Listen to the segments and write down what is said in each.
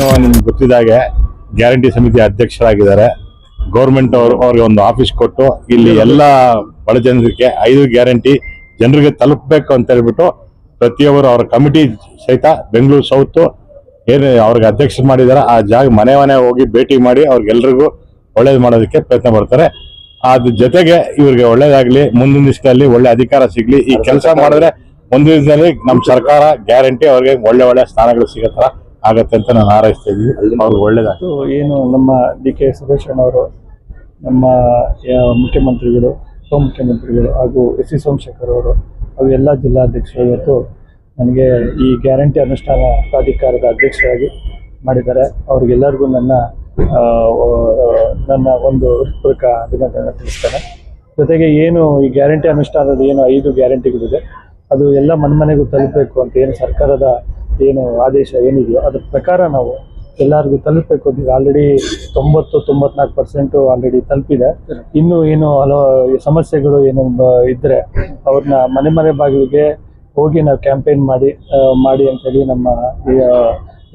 ಗೊತ್ತಿದ್ದಾಗೆ guarantee ಸಮಿತಿ ಅಧ್ಯಕ್ಷರಾಗಿದ್ದಾರೆ. Government ಅವರು ಅವ್ರಿಗೆ ಒಂದು ಆಫೀಸ್ ಕೊಟ್ಟು ಇಲ್ಲಿ ಎಲ್ಲ ಬಡ ಜನರಿಗೆ ಐದು ಗ್ಯಾರಂಟಿ ಜನರಿಗೆ ತಲುಪಬೇಕು ಅಂತ ಹೇಳ್ಬಿಟ್ಟು ಪ್ರತಿಯೊಬ್ಬರು ಅವರ ಕಮಿಟಿ ಸಹಿತ ಬೆಂಗಳೂರು ಸೌತ್ ಏನು ಅವ್ರಿಗೆ ಅಧ್ಯಕ್ಷ ಮಾಡಿದಾರೆ ಆ ಜಾಗ ಮನೆ ಮನೆ ಹೋಗಿ ಭೇಟಿ ಮಾಡಿ ಅವ್ರಿಗೆಲ್ರಿಗೂ ಒಳ್ಳೇದು ಮಾಡೋದಕ್ಕೆ ಪ್ರಯತ್ನ ಪಡ್ತಾರೆ. ಅದ್ರ ಜೊತೆಗೆ ಇವ್ರಿಗೆ ಒಳ್ಳೇದಾಗ್ಲಿ ಮುಂದಿನ ದಿವಸದಲ್ಲಿ ಒಳ್ಳೆ ಅಧಿಕಾರ ಸಿಗ್ಲಿ ಈ ಕೆಲಸ ಮಾಡಿದ್ರೆ ಮುಂದಿನ ದಿನದಲ್ಲಿ ನಮ್ಮ ಸರ್ಕಾರ ಗ್ಯಾರಂಟಿ ಅವ್ರಿಗೆ ಒಳ್ಳೆ ಒಳ್ಳೆ ಸ್ಥಾನಗಳು ಸಿಗೋ ಆಗತ್ತೆ ಅಂತ ನಾನು ಹಾರೈಸ್ತಾ ಇದ್ದೀವಿ ಅವ್ರಿಗೆ ಏನು ನಮ್ಮ ಡಿ ಕೆ ಸುರೇಶಣ್ಣವರು ನಮ್ಮ ಯಾ- ಮುಖ್ಯಮಂತ್ರಿಗಳು ಉಪಮುಖ್ಯಮಂತ್ರಿಗಳು ಹಾಗೂ ಎಸ್ ಸಿ ಸೋಮಶೇಖರ್ ಅವರು ಹಾಗೂ ಎಲ್ಲ ಜಿಲ್ಲಾಧ್ಯಕ್ಷರು ಇವತ್ತು ನನಗೆ ಈ ಗ್ಯಾರಂಟಿ ಅನುಷ್ಠಾನ ಪ್ರಾಧಿಕಾರದ ಅಧ್ಯಕ್ಷರಾಗಿ ಮಾಡಿದ್ದಾರೆ. ಅವ್ರಿಗೆಲ್ಲರಿಗೂ ನನ್ನ ನನ್ನ ಒಂದು ಹೃತ್ಪೂರ್ವಕ ಅಭಿನಂದನೆ ತಿಳಿಸ್ತೇನೆ. ಜೊತೆಗೆ ಏನು ಈ ಗ್ಯಾರಂಟಿ ಅನುಷ್ಠಾನದ ಏನು ಐದು ಗ್ಯಾರಂಟಿಗಳಿದೆ ಅದು ಎಲ್ಲ ಮನೆ ಮನೆಗೂ ತಲುಪಬೇಕು ಅಂತ ಏನು ಸರ್ಕಾರದ ಏನು ಆದೇಶ ಏನಿದೆಯೋ ಅದ್ರ ಪ್ರಕಾರ ನಾವು ಎಲ್ಲರಿಗೂ ತಲುಪಬೇಕು. ಅಂತ ಆಲ್ರೆಡಿ ತೊಂಬತ್ತು, ತೊಂಬತ್ನಾಲ್ಕು ಪರ್ಸೆಂಟ್ ಆಲ್ರೆಡಿ ತಲುಪಿದೆ. ಇನ್ನು ಏನು ಹಲವು ಸಮಸ್ಯೆಗಳು ಏನು ಇದ್ರೆ ಅವ್ರನ್ನ ಮನೆ ಮನೆ ಬಾಗಿಲಿಗೆ ಹೋಗಿ ನಾವು ಕ್ಯಾಂಪೇನ್ ಮಾಡಿ ಮಾಡಿ ಮಾಡಿ ಅಂತೇಳಿ ನಮ್ಮ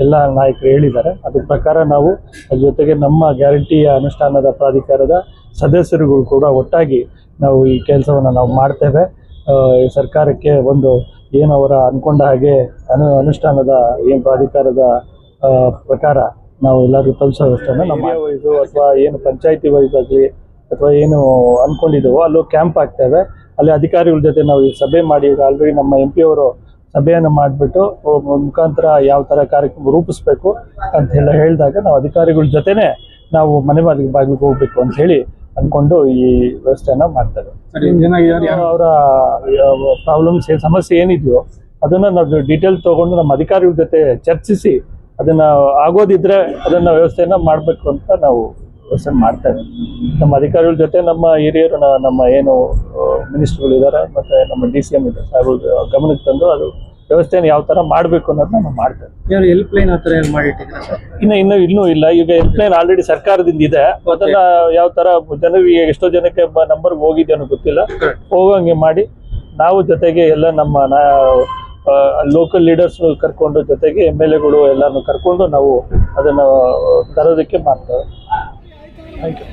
ಎಲ್ಲ ನಾಯಕರು ಹೇಳಿದ್ದಾರೆ. ಅದ್ರ ಪ್ರಕಾರ ನಾವು ಅದ್ರ ಜೊತೆಗೆ ನಮ್ಮ ಗ್ಯಾರಂಟಿಯ ಅನುಷ್ಠಾನದ ಪ್ರಾಧಿಕಾರದ ಸದಸ್ಯರುಗಳು ಕೂಡ ಒಟ್ಟಾಗಿ ನಾವು ಈ ಕೆಲಸವನ್ನು ನಾವು ಮಾಡ್ತೇವೆ. ಸರ್ಕಾರಕ್ಕೆ ಒಂದು ಏನು ಅವರ ಅನ್ಕೊಂಡ ಹಾಗೆ ಅನು ಅನುಷ್ಠಾನದ ಏನು ಪ್ರಾಧಿಕಾರದ ಪ್ರಕಾರ ನಾವು ಎಲ್ಲರಿಗೂ ತಲುಪಿಸೋ ವ್ಯವಸ್ಥೆನ ನಮ್ಮ ವೈಸು ಅಥವಾ ಏನು ಪಂಚಾಯತಿ ವೈಸ್ ಆಗಲಿ ಅಥವಾ ಏನು ಅಂದ್ಕೊಂಡಿದ್ದೇವೋ ಅಲ್ಲೂ ಕ್ಯಾಂಪ್ ಆಗ್ತೇವೆ. ಅಲ್ಲಿ ಅಧಿಕಾರಿಗಳ ಜೊತೆ ನಾವು ಈ ಸಭೆ ಮಾಡಿ ಈಗ ಆಲ್ರೆಡಿ ನಮ್ಮ ಎಂ ಪಿ ಅವರು ಸಭೆಯನ್ನು ಮಾಡಿಬಿಟ್ಟು ಮುಖಾಂತರ ಯಾವ ಥರ ಕಾರ್ಯಕ್ರಮ ರೂಪಿಸ್ಬೇಕು ಅಂತ ಎಲ್ಲ ಹೇಳಿದಾಗ ನಾವು ಅಧಿಕಾರಿಗಳ ಜೊತೆನೆ ನಾವು ಮನೆ ಬಾಗಿಲಿಗೆ ಬಾಗಿಲಿಗೆ ಹೋಗ್ಬೇಕು ಅಂತ ಹೇಳಿ ಅನ್ಕೊಂಡು ಈ ವ್ಯವಸ್ಥೆಯನ್ನ ಮಾಡ್ತಾರೆ. ಅವರ ಪ್ರಾಬ್ಲಮ್ಸ್ ಸಮಸ್ಯೆ ಏನಿದೆಯೋ ಅದನ್ನ ನಾವು ಡೀಟೇಲ್ ತಗೊಂಡು ನಮ್ಮ ಅಧಿಕಾರಿಗಳ ಜೊತೆ ಚರ್ಚಿಸಿ ಅದನ್ನ ಆಗೋದಿದ್ರೆ ಅದನ್ನ ವ್ಯವಸ್ಥೆಯನ್ನ ಮಾಡಬೇಕು ಅಂತ ನಾವು ವ್ಯವಸ್ಥೆ ಮಾಡ್ತೇವೆ. ನಮ್ಮ ಅಧಿಕಾರಿಗಳ ಜೊತೆ ನಮ್ಮ ಹಿರಿಯರು ನಮ್ಮ ಏನು ಮಿನಿಸ್ಟರ್ಗಳು ಇದ್ದಾರೆ ಮತ್ತೆ ನಮ್ಮ ಡಿ ಸಿ ಎಂ ಇದೆ. ಗಮನಕ್ಕೆ ತಂದು ಅದು ವ್ಯವಸ್ಥೆಯನ್ನು ಯಾವ ತರ ಮಾಡಬೇಕು ಅನ್ನೋದನ್ನ ನಾವು ಮಾಡ್ತೇವೆ. ಎಲ್ಪ್ಲೈನ್ ಹೆಲ್ಪ್ ಲೈನ್ ಆ ಥರ ಏನು ಮಾಡಿಟ್ಟಿದ್ದೀರಾ ಸರ್? ಇನ್ನು ಇನ್ನು ಇನ್ನೂ ಇಲ್ಲ. ಈಗ ಹೆಲ್ಪ್ಲೈನ್ ಆಲ್ರೆಡಿ ಸರ್ಕಾರದಿಂದ ಇದೆ. ಅದನ್ನ ಯಾವ ತರ ಜನರಿಗೆ ಎಷ್ಟೋ ಜನಕ್ಕೆ ನಂಬರ್ ಹೋಗಿದೆ ಅನ್ನೋ ಗೊತ್ತಿಲ್ಲ. ಹೋಗಂಗೆ ಮಾಡಿ ನಾವು ಜೊತೆಗೆ ಎಲ್ಲ ನಮ್ಮ ಲೋಕಲ್ ಲೀಡರ್ಸ್ ಕರ್ಕೊಂಡು ಜೊತೆಗೆ ಎಂ ಎಲ್ ಎಗಳು ಎಲ್ಲಾನು ಕರ್ಕೊಂಡು ನಾವು ಅದನ್ನ ತರೋದಕ್ಕೆ ಮಾಡ್ತೇವೆ. Thank you